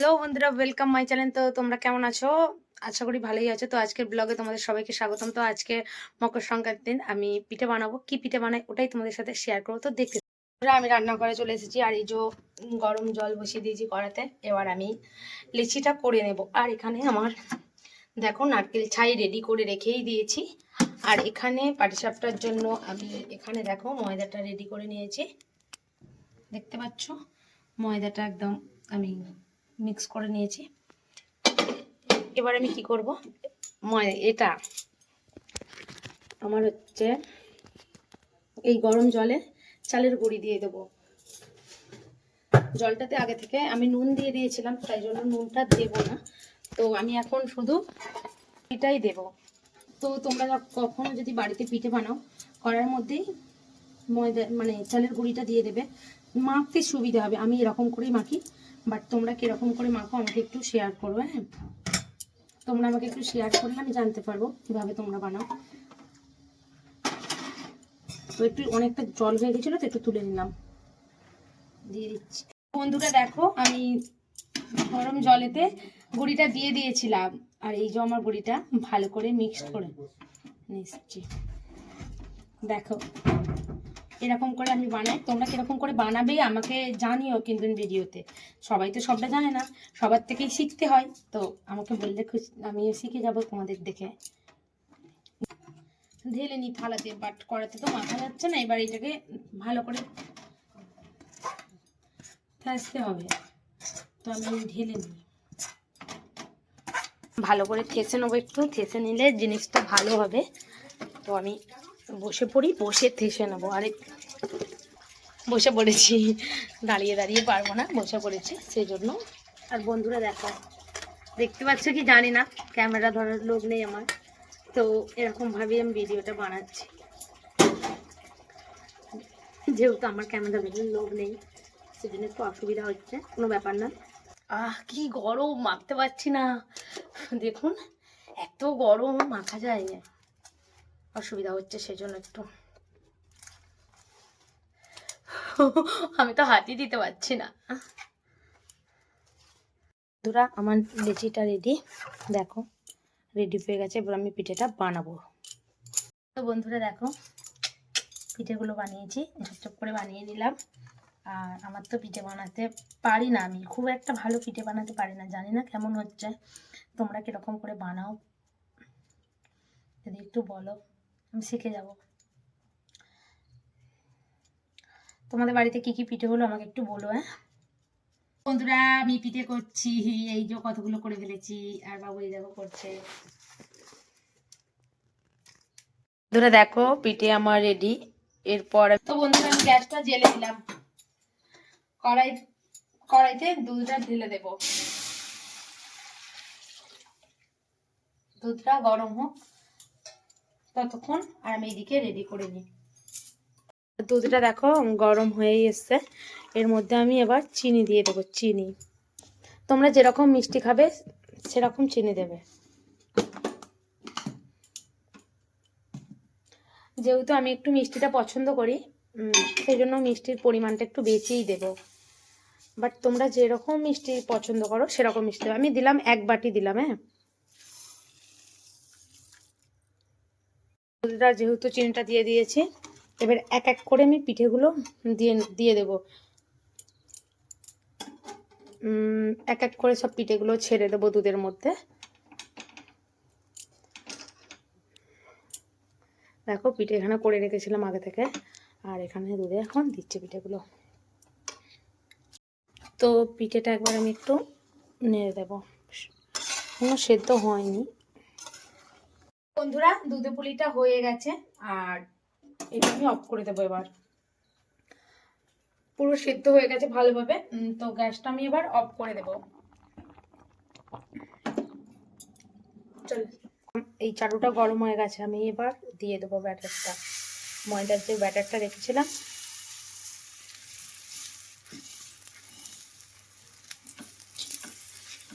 Hello বন্ধুরা welcome my channel তো তোমরা কেমন আছো? আশা করি ভালোই আছো। তো আজকের ব্লগে তোমাদের সবাইকে স্বাগতম। তো আজকে মকর সংক্রান্তির দিন, আমি পিঠে বানাবো। কি পিঠে বানাই ওটাই তোমাদের সাথে শেয়ার করব। তো দেখতে আমি রান্না করে চলে এসেছি। আর এই যে গরম জল বসিয়ে দিয়েছি কড়াতে, এবার আমি লিচিটা করে নেব। আর এখানে আমার, দেখো, নারকেল ছাই রেডি করে রেখেই দিয়েছি। আর এখানে পাটিসাপটার জন্য আমি এখানে, দেখো, ময়দাটা রেডি করে নিয়েছি। দেখতে পাচ্ছ? ময়দাটা একদম আমি মিক্স করে নিয়েছি। এবার আমি কি করব? এটা আমার হচ্ছে এই গরম জলে চালের গুঁড়ি দিয়ে দেবো। জলটাতে আগে থেকে আমি নুন দিয়ে দিয়েছিলাম তাই জন্য নুনটা দেবো না। তো আমি এখন শুধু এটাই দেব। তো তোমরা কখনো যদি বাড়িতে পিঠে বানাও করার মধ্যেই ময়দা মানে চালের গুঁড়িটা দিয়ে দেবে। মাখতে সুবিধা হবে আমি এরকম করেই মাখি। বাট তোমরা কীরকম করে মাখো আমাকে একটু শেয়ার করবে হ্যাঁ? তোমরা আমাকে একটু শেয়ার করলে আমি জানতে পারব কীভাবে তোমরা বানাও। তো একটু অনেকটা জল হয়ে গেছিল, তো একটু তুলে নিলাম। দিয়ে দিচ্ছি। বন্ধুরা দেখো, আমি গরম জলেতে গুঁড়িটা দিয়ে দিয়েছিলাম। আর এই যে আমার গুঁড়িটা, ভালো করে মিক্সড করে। নিচ্ছি। দেখো। এরকম করে আমি বানাই। তোমরা কীরকম করে বানাবে আমাকে জানিও কিন্তু ভিডিওতে। সবাই তো সবটা জানে না। সবার থেকেই শিখতে হয়। তো আমাকে বললে খুশি, আমি শিখে যাব তোমাদের দেখে। ঢেলে নি থালাতে বাট করাতে তো মাথা যাচ্ছে না। এবার এটাকে ভালো করে থাসতে হবে। তো আমি ঢেলে নিই ভালো করে থেসে নেব একটু। থেসে নিলে জিনিসটা ভালো হবে। তো আমি বসে পড়ি বসে থেসে নেব। আরে বসে পড়েছি। দাঁড়িয়ে দাঁড়িয়ে পারব না বসে পড়েছি সেই জন্য আর বন্ধুরা দেখো দেখতে পাচ্ছ কি জানি না ক্যামেরা ধরার লোক নেই আমার। তো এরকমভাবেই আমি ভিডিওটা বানাচ্ছি। যেহেতু আমার ক্যামেরা ধরার লোক নেই সেজন্য একটু অসুবিধা হচ্ছে কোনো ব্যাপার না। আহ কি গরম মাখতে পারছি না। দেখুন এত গরম মাখা যায় না অসুবিধা হচ্ছে সেজন্য একটু। আমি তো হাতই দিতে পারছি না। বন্ধুরা, আমার লেচিটা রেডি দেখো রেডি হয়ে গেছে। এবার আমি পিঠেটা বানাবো। তো বন্ধুরা, দেখো, পিঠেগুলো বানিয়েছি। ঝপঝপ করে বানিয়ে নিলাম। আর আমার তো পিঠে বানাতে পারি না আমি। খুব একটা ভালো পিঠে বানাতে পারি না। জানি না কেমন হচ্ছে। তোমরা কীরকম করে বানাও। যদি একটু বলো। আমি শিখে যাব। তোমাদের বাড়িতে কি কি পিঠে হলো আমাকে একটু বলো হ্যাঁ? বন্ধুরা, আমি পিঠে করছি, এই যে কতগুলো করে ফেলেছি, আর বাবু এই দেখো করছে। বন্ধুরা, দেখো, পিঠে আমার রেডি এরপর তো বন্ধুরা, আমি গ্যাসটা জেলে দিলাম। কড়াই কড়াইতে দুধটা ঢেলে দেব। দুধটা গরম হোক। ততক্ষণ আর আমি এদিকে রেডি করে নিই। দুধটা দেখো গরম হয়েই এসছে। এর মধ্যে আমি এবার চিনি দিয়ে দেবো, চিনি। তোমরা যেরকম মিষ্টি খাবে, সেরকম চিনি দেবে। যেহেতু আমি একটু মিষ্টিটা পছন্দ করি সেই জন্য মিষ্টির পরিমাণটা একটু বেশিই দেব। বাট তোমরা যেরকম মিষ্টি পছন্দ করো, সেরকম মিষ্টি আমি দিলাম এক বাটি দিলাম হ্যাঁ? দুধটা যেহেতু চিনিটা দিয়ে দিয়েছি, এবার এক এক করে আমি পিঠেগুলো দিয়ে দিয়ে দেবো। এক এক করে সব পিঠেগুলো ছেড়ে দেবো দুধের মধ্যে। দেখো, পিঠে এখানে করে রেখেছিলাম আগে থেকে, আর এখানে দুধে এখন দিচ্ছে পিঠেগুলো। তো পিঠেটা একবার আমি একটু নেড়ে দেবো। কোনো সেদ্ধ হয়নি। বন্ধুরা দুধে পুলিটা হয়ে গেছে, আর এটা আমি অফ করে দেবো এবার। পুরো সেদ্ধ হয়ে গেছে ভালোভাবে তো গ্যাসটা আমি এবার অফ করে দেব। চল, এই চাটুটা গরম হয়ে গেছে, আমি এবার দিয়ে দেবো ব্যাটারটা। ময়দার যে ব্যাটারটা রেখেছিলাম,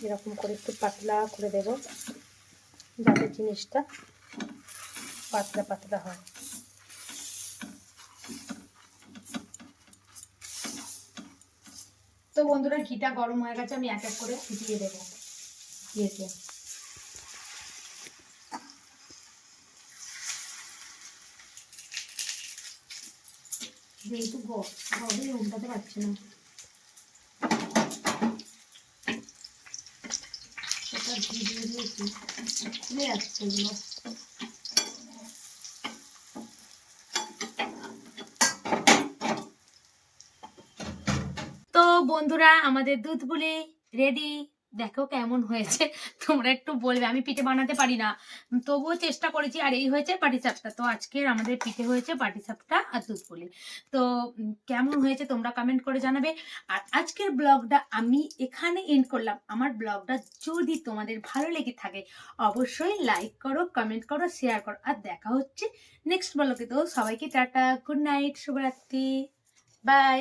এরকম করে একটু পাতলা করে দেব যাতে জিনিসটা। পাতলা পাতলা হয়। তো বন্ধুরা, ঘিটা গরম হয়ে গেছে, আমি এক এক করে ফুটিয়ে দেবো। যেহেতু গবে উল্টাতে পারছি না। ঘি দিয়ে দিয়েছি। এগুলো তো বন্ধুরা, আমাদের দুধ রেডি দেখো কেমন হয়েছে। তোমরা একটু বলবে, আমি পিঠে বানাতে পারি না। তবুও চেষ্টা করেছি, আর এই হয়েছে পাটিসাপটা তো আজকের আমাদের পিঠে হয়েছে পাটিসাপটা আর দুধ পুলি তো কেমন হয়েছে তোমরা কমেন্ট করে জানাবে। আর আজকের ব্লগটা আমি এখানে এন্ড করলাম। আমার ব্লগটা যদি তোমাদের ভালো লেগে থাকে, অবশ্যই লাইক করো কমেন্ট করো শেয়ার করো। আর দেখা হচ্ছে নেক্সট ব্লগে তো সবাইকে টাটা গুড নাইট শুভরাত্রি। বাই